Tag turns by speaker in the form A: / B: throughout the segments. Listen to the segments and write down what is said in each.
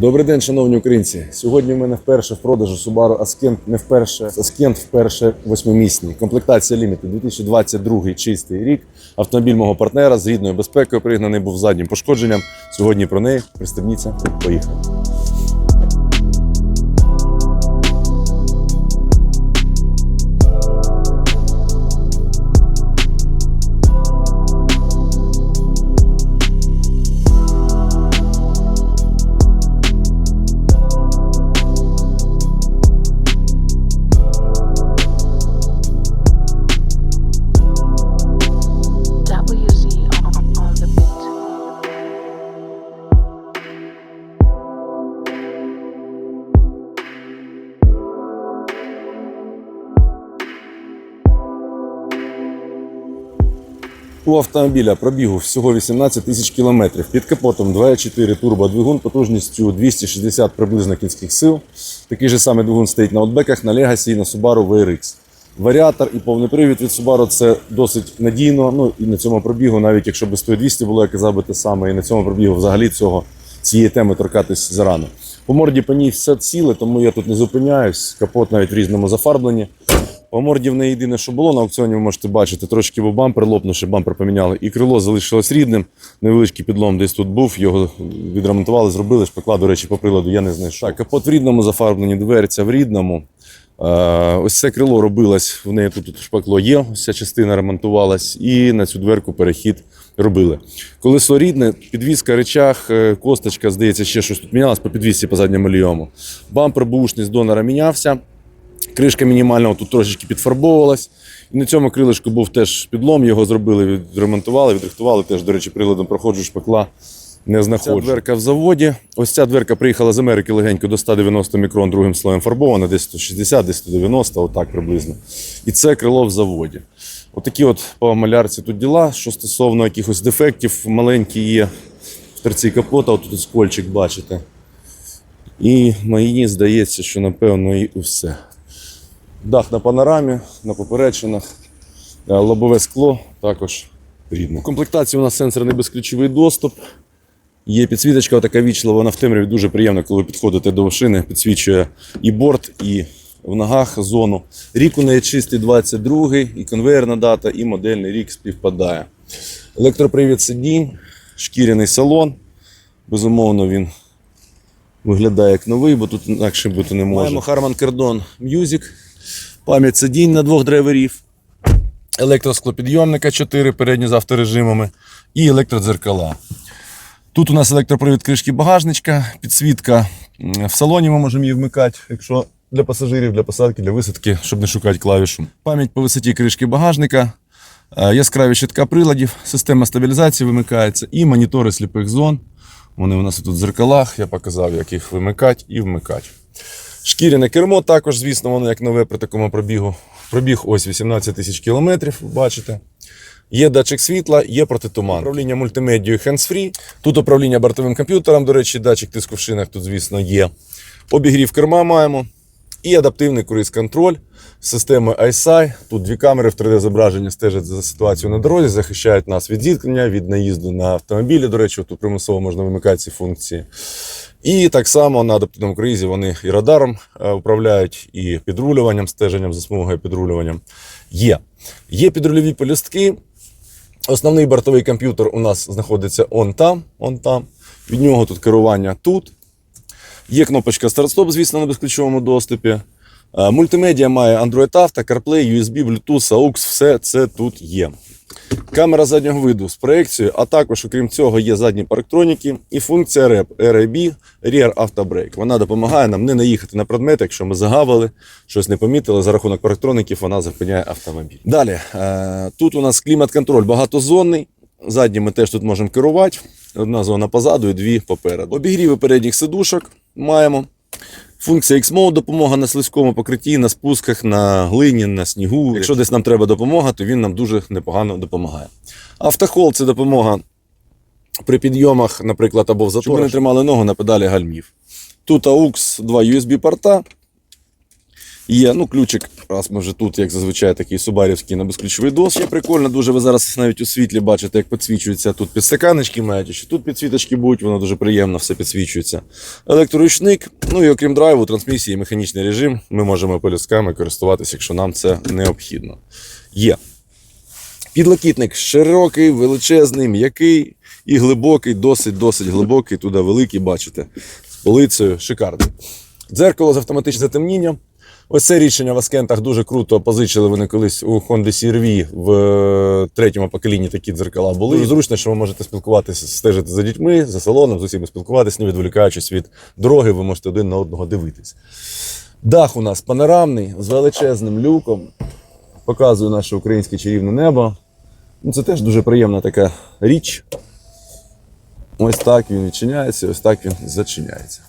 A: Добрий день, шановні українці. Сьогодні в мене вперше в продажу Subaru Ascent, не вперше, Ascent вперше восьмимісний. Комплектація Limited 2022 чистий рік. Автомобіль мого партнера з рідною безпекою пригнаний був заднім пошкодженням. Сьогодні про неї пристебніться. Поїхали. У автомобіля пробігу всього 18 тисяч кілометрів. Під капотом 2.4 турбодвигун потужністю 260 приблизно кінських сил. Такий же самий двигун стоїть на Outback'ах, на Legacy і на Subaru VRX. Варіатор і повний привід від Subaru це досить надійно. Ну і на цьому пробігу, навіть якщо би 100-200 було, я казав би те саме, і на цьому пробігу взагалі цього цієї теми торкатись зарано. По морді по ній все ціле, тому я тут не зупиняюсь. Капот навіть в різному зафарбленні. По морді в неї єдине, що було на аукціоні, ви можете бачити, трошки був бампер, лопнувши, бампер поміняли. І крило залишилось рідним. Невеличкий підлом десь тут був, його відремонтували, зробили, шпакла, до речі, по приладу я не знайшов. Так, капот в рідному зафарбленні, дверця в рідному. Е, Ось це крило робилось, в неї тут, шпакло є, ось ця частина ремонтувалась, і на цю дверку перехід робили. Колесо рідне, підвізка, речах, е, косточка, здається, ще щось тут мінялось по підвісці по задньому лівому. Бампер бушний з донора мінявся. Кришка мінімальна тут трошечки підфарбовувалась. І на цьому крилишку був теж підлом, його зробили, відремонтували, відрихтували. Теж, до речі, приладом проходжу шпакла. Не знаходжу. Ця дверка в заводі. Ось ця дверка приїхала з Америки легенько до 190 мікрон другим слоєм фарбована, десь 160, десь 190, отак приблизно. І це крило в заводі. Отакі от по малярці тут діла. Що стосовно якихось дефектів, маленькі є в торці капота, отут скольчик бачите. І мені здається, що напевно і все. Дах на панорамі, на поперечинах, Е, лобове скло також рідне. У комплектації у нас сенсорний безключовий доступ. Є підсвіточка, така вічлива, вона в темряві дуже приємно, коли підходите до машини, підсвічує і борт, і в ногах зону. Рік у неї чистий 22 і конвейерна дата, і модельний рік співпадає. Електропривід сидінь, шкіряний салон. Безумовно, він виглядає як новий, бо тут інакше бути не може. Маємо Harman Kardon Music, пам'ять сидінь на двох драйверів, електросклопідйомника 4 передні з авторежимами і електродзеркала. Тут у нас електропривід кришки багажничка, підсвітка в салоні ми можемо її вмикати, якщо для пасажирів, для посадки, для висадки, щоб не шукати клавішу. Пам'ять по висоті кришки багажника, е, яскраві щитка приладів, система стабілізації вимикається і монітори сліпих зон. Вони у нас тут в дзеркалах, я показав, як їх вимикати і вмикати. Шкіряне кермо також, звісно, воно як нове при такому пробігу. Пробіг ось 18 тисяч кілометрів, бачите. Є датчик світла, є протитуман. Управління мультимедією hands-free. Тут управління бортовим комп'ютером, до речі, датчик тиску в шинах тут, звісно, є. Обігрів керма маємо. І адаптивний круїз-контроль з системою ISI. Тут дві камери в 3D-зображенні стежать за ситуацією на дорозі, захищають нас від зіткнення, від наїзду на автомобілі. До речі, тут примусово можна вимикати ці функції. І так само на адаптивному круїзі вони і радаром е, управляють, і підрулюванням, стеженням за смугою підрулюванням. Є. Є підрульові полістки. Основний бортовий комп'ютер у нас знаходиться он там, он там. Від нього тут керування тут. Є кнопочка старт-стоп, звісно, на безключовому доступі. Е, Мультимедіа має Android Auto, CarPlay, USB, Bluetooth, AUX, все це тут є. Камера заднього виду з проекцією, а також, окрім цього, є задні парктроніки і функція REP RAB Rear Auto Brake. Вона допомагає нам не наїхати на предмет, якщо ми загавили, щось не помітили. За рахунок парктроніків вона зупиняє автомобіль. Далі, е, тут у нас клімат-контроль багатозонний. Задні ми теж тут можемо керувати. Одна зона позаду і дві попереду. Обігріви передніх сидушок маємо. Функція X-Mode – допомога на слизькому покритті, на спусках, на глині, на снігу. Якщо десь нам треба допомога, то він нам дуже непогано допомагає. Автохол це допомога при підйомах, наприклад, або в заторах. Щоб ми не тримали ногу на педалі гальмів. Тут AUX, два USB-порта. Є, ну, ключик, раз ми вже тут, як зазвичай, такий субарівський на безключовий дос. Ще прикольно, дуже ви зараз навіть у світлі бачите, як підсвічується. Тут підстаканечки мають, ще тут підсвіточки будуть, воно дуже приємно все підсвічується. Електроручник, ну і окрім драйву, трансмісії, механічний режим. Ми можемо полюсками користуватися, якщо нам це необхідно. Є. Підлокітник широкий, величезний, м'який і глибокий, досить-досить глибокий, туди великий, бачите, з полицею, шикарний. Дзеркало з автоматичним затемнінням. Ось це рішення в Аскентах дуже круто позичили вони колись у Honda CR-V в е, третьому поколінні такі дзеркала були. Дуже зручно, що ви можете спілкуватися, стежити за дітьми, за салоном, з усіма спілкуватися, не відволікаючись від дороги, ви можете один на одного дивитись. Дах у нас панорамний з величезним люком. Показую наше українське чарівне небо. Ну, це теж дуже приємна така річ. Ось так він відчиняється, ось так він зачиняється.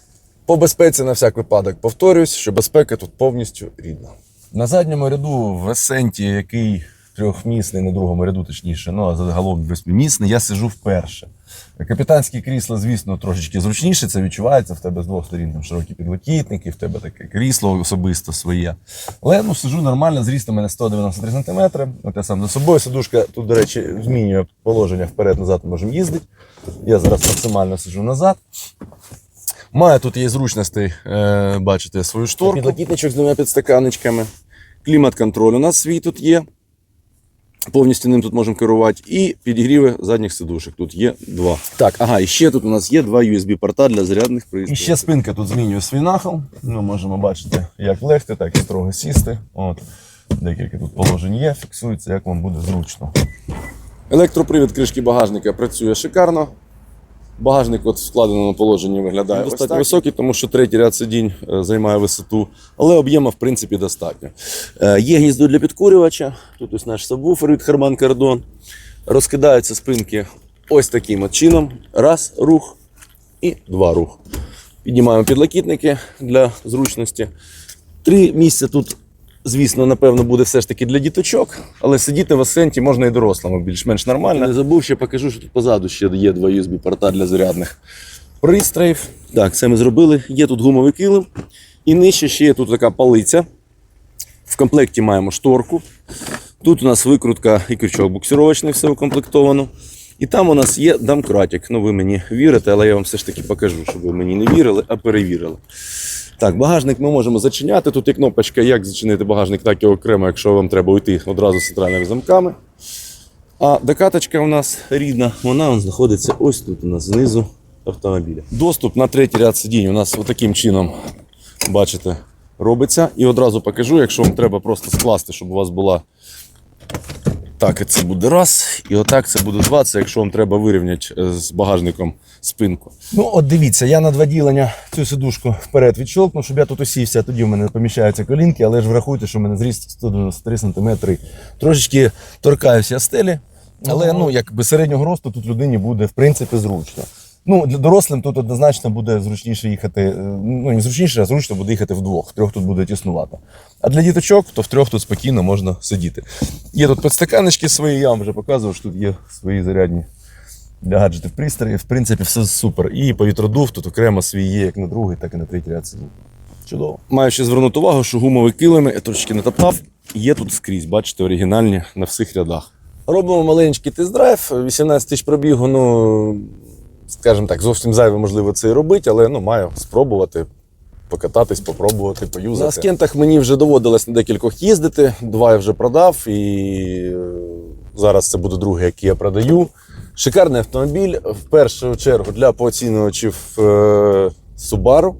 A: По безпеці на всяк випадок повторюсь, що безпека тут повністю рідна. На задньому ряду в Есенті, який трьохмісний, на другому ряду, точніше, ну а загалом восьмимісний, я сижу вперше. Капітанське крісло, звісно, трошечки зручніше, це відчувається. В тебе з двох сторін там широкі підлокітники, в тебе таке крісло особисто своє. Але ну, сижу нормально, зріст у мене 193 см. От я сам за собою. Сидушка тут, до речі, змінює положення вперед-назад, можемо їздити. Я зараз максимально сиджу назад. Має тут є зручностей, е, бачите, свою шторку. Підлокітничок з двома підстаканечками. Клімат-контроль у нас свій тут є. Повністю ним тут можемо керувати. І підігріви задніх сидушок. Тут є два. Так, ага, і ще тут у нас є два USB-порта для зарядних пристроїв. І ще спинка тут змінює свій нахил. Ми можемо бачити, як легти, так і строго сісти. От. Декілька тут положень є, фіксується, як вам буде зручно. Електропривід кришки багажника працює шикарно. Багажник от в складеному положенні виглядає достатньо високий, тому що третій ряд сидінь е, займає висоту, але об'єму в принципі достатньо. Е, Є гніздо для підкурювача. Тут ось наш сабвуфер від Harman Kardon. Розкидаються спинки ось таким от чином. Раз рух і два рух. Піднімаємо підлокітники для зручності. Три місця тут, звісно, напевно, буде все ж таки для діточок, але сидіти в асенті можна і дорослому більш-менш нормально. Не забув, ще покажу, що тут позаду ще є два USB-порта для зарядних пристроїв. Так, це ми зробили. Є тут гумовий килим. І нижче ще є тут така полиця. В комплекті маємо шторку. Тут у нас викрутка і крючок буксировочний, все укомплектовано. І там у нас є домкратик. Ну, ви мені вірите, але я вам все ж таки покажу, щоб ви мені не вірили, а перевірили. Так, багажник ми можемо зачиняти. Тут є кнопочка, як зачинити багажник, так і окремо, якщо вам треба уйти одразу з центральними замками. А докаточка у нас рідна, вона знаходиться ось тут у нас знизу автомобіля. Доступ на третій ряд сидінь у нас таким чином, бачите, робиться. І одразу покажу, якщо вам треба просто скласти, щоб у вас була. Так, це буде раз, і отак це буде два. Це якщо вам треба вирівняти е, з багажником спинку. Ну, от дивіться, я на два ділення цю сидушку вперед відщолкну, щоб я тут усівся, тоді в мене поміщаються колінки, але ж врахуйте, що в мене зріст 193 см. Трошечки торкаюся стелі, але ну, якби середнього росту тут людині буде в принципі зручно. Ну, для дорослим тут однозначно буде зручніше їхати. е, Ну, не зручніше, а зручно буде їхати вдвох. Втрьох тут буде тіснувато. А для діточок, то втрьох тут спокійно можна сидіти. Є тут підстаканечки свої, я вам вже показував, що тут є свої зарядні для гаджетів пристрої. В принципі, все супер. І повітродув тут окремо свій є як на другий, так і на третій ряд сидінь. Чудово. Маю ще звернути увагу, що гумові килими, я трошки не топтав, є тут скрізь, бачите, оригінальні на всіх рядах. Робимо маленький тест-драйв, 18 тисяч пробігу, ну, скажімо так, зовсім зайве, можливо, це і робити, але ну, маю спробувати. Покататись, попробувати, поюзати. На скентах мені вже доводилось на декількох їздити. Два я вже продав, і е, зараз це буде другий, який я продаю. Шикарний автомобіль. В першу чергу для поцінювачів е, Subaru.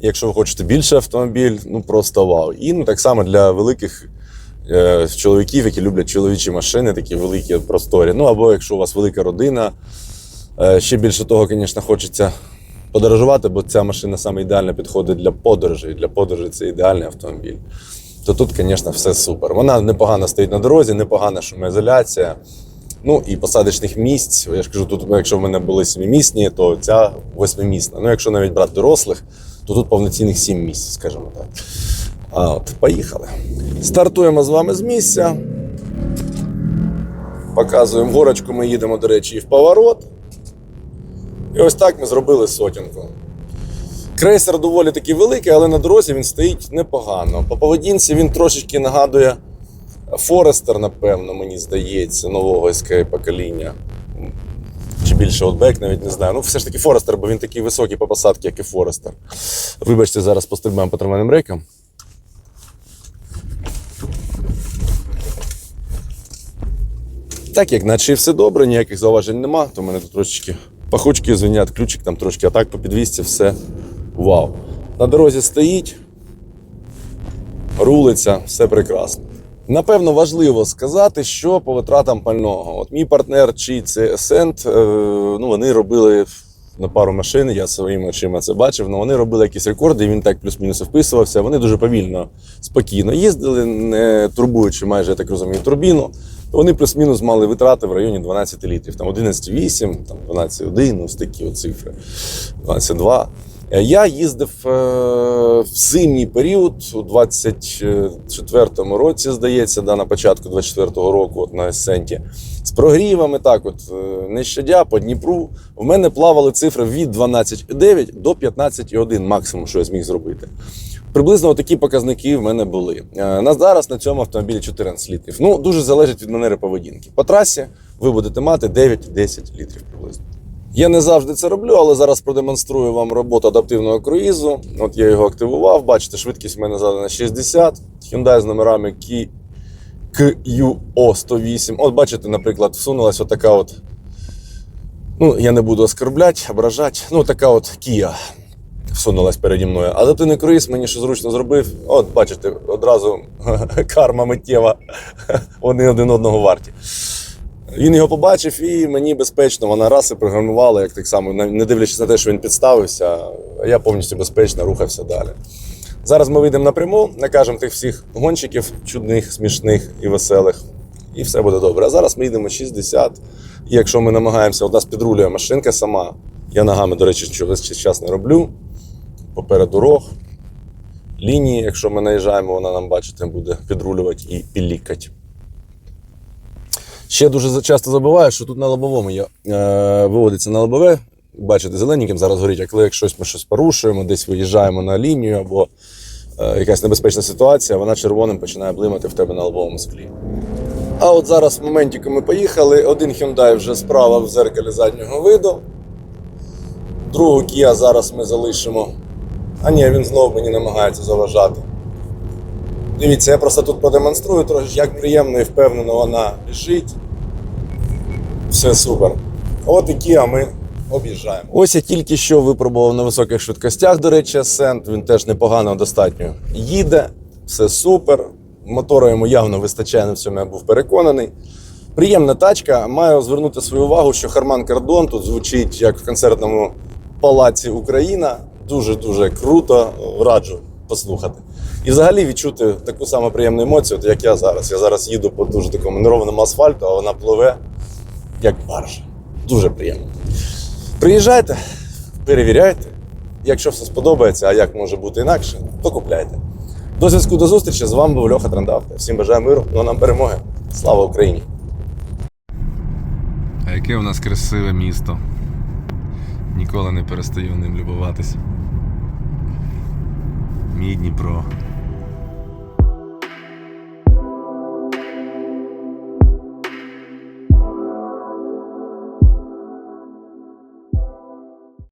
A: Якщо ви хочете більше автомобіль, ну просто вау. І ну, так само для великих е, чоловіків, які люблять чоловічі машини, такі великі, просторі. Ну або якщо у вас велика родина. Е, ще більше того, звісно, хочеться подорожувати, бо ця машина саме ідеально підходить для подорожей. Для подорожей це ідеальний автомобіль. То тут, звісно, все супер. Вона непогано стоїть на дорозі, непогана шумоізоляція. Ну і посадочних місць. Я ж кажу, тут, ну, якщо в мене були сімимісні, то ця восьмимісна. Ну, якщо навіть брати дорослих, то тут повноцінних сім місць, скажімо так. А от, поїхали. Стартуємо з вами з місця. Показуємо горочку, ми їдемо, до речі, і в поворот. І ось так ми зробили сотінку. Крейсер доволі таки великий, але на дорозі він стоїть непогано. По поведінці він трошечки нагадує Форестер, напевно, мені здається, нового СК покоління. Чи більше Outback, навіть не знаю. Ну, все ж таки Форестер, бо він такий високий по посадці, як і Форестер. Вибачте, зараз пострибаємо по триманим рейкам. Так, як наче і все добре, ніяких зауважень нема, то в мене тут трошечки пахучки звенять, ключик там трошки, а так по підвісці все вау. На дорозі стоїть, рулиться, все прекрасно. Напевно, важливо сказати, що по витратам пального. От мій партнер, чий це Ascent, е, ну вони робили на пару машин, я своїми очима це бачив. Ну вони робили якісь рекорди, і він так плюс-мінус вписувався. Вони дуже повільно, спокійно їздили, не турбуючи майже, я так розумію, турбіну. Вони плюс-мінус мали витрати в районі 12 літрів. Там 11,8, там 12,1, ось такі от цифри. 12,2. Я їздив е, в зимній період у 24-му році, здається, да, на початку 24-го року, от на Есенті, з прогрівами, так, от е, не щадя по Дніпру. В мене плавали цифри від 12,9 до 15,1 максимум, що я зміг зробити. Приблизно такі показники в мене були. Е, На зараз на цьому автомобілі 14 літрів. Ну, дуже залежить від манери поведінки. По трасі ви будете мати 9-10 літрів. Я не завжди це роблю, але зараз продемонструю вам роботу адаптивного круїзу. От я його активував. Бачите, швидкість в мене задана 60. Hyundai з номерами Ki- QO108. От бачите, наприклад, всунулась отака от. Ну, я не буду оскорблять, ображати. Ну, така от Kia всунулась переді мною. Адаптивний круїз мені що зручно зробив. От, бачите, одразу карма миттєва. Вони один одного варті. Він його побачив, і мені безпечно вона раз і програмувала, як так само, не дивлячись на те, що він підставився, я повністю безпечно рухався далі. Зараз ми вийдемо напряму, накажемо тих всіх гонщиків, чудних, смішних і веселих, і все буде добре. А зараз ми йдемо 60. І якщо ми намагаємося, у нас підрулює машинка сама. Я ногами, до речі, що весь час не роблю. Попереду рог. Лінії, якщо ми наїжджаємо, вона нам, бачите, буде підрулювати і пілікати. Ще дуже часто забуваю, що тут на лобовому є, е, виводиться на лобове. Бачите, зелененьким зараз горить, коли як ми щось порушуємо, десь виїжджаємо на лінію або е, якась небезпечна ситуація, вона червоним починає блимати в тебе на лобовому склі. А от зараз в моменті, коли ми поїхали, один Hyundai вже справа в зеркалі заднього виду. Другу Kia зараз ми залишимо. А ні, він знову мені намагається заважати. Дивіться, я просто тут продемонструю трохи, як приємно і впевнено вона біжить. Все супер. От і Kia ми об'їжджаємо. Ось я тільки що випробував на високих швидкостях, до речі, Ascent. Він теж непогано достатньо їде, все супер. Мотору йому явно вистачає, на цьому я був переконаний. Приємна тачка. Маю звернути свою увагу, що Харман Кардон тут звучить як в концертному палаці Україна. Дуже-дуже круто. Раджу послухати. І взагалі відчути таку саму приємну емоцію, як я зараз. Я зараз їду по дуже такому нерівному асфальту, а вона пливе як баржа. Дуже приємно. Приїжджайте, перевіряйте. Якщо все сподобається, а як може бути інакше, то купляйте. До зв'язку до зустрічі. З вами був Льоха Трендавта. Всім бажаю миру, ну нам перемоги. Слава Україні!
B: А яке у нас красиве місто. Ніколи не перестаю ним любуватись. Мій Дніпро.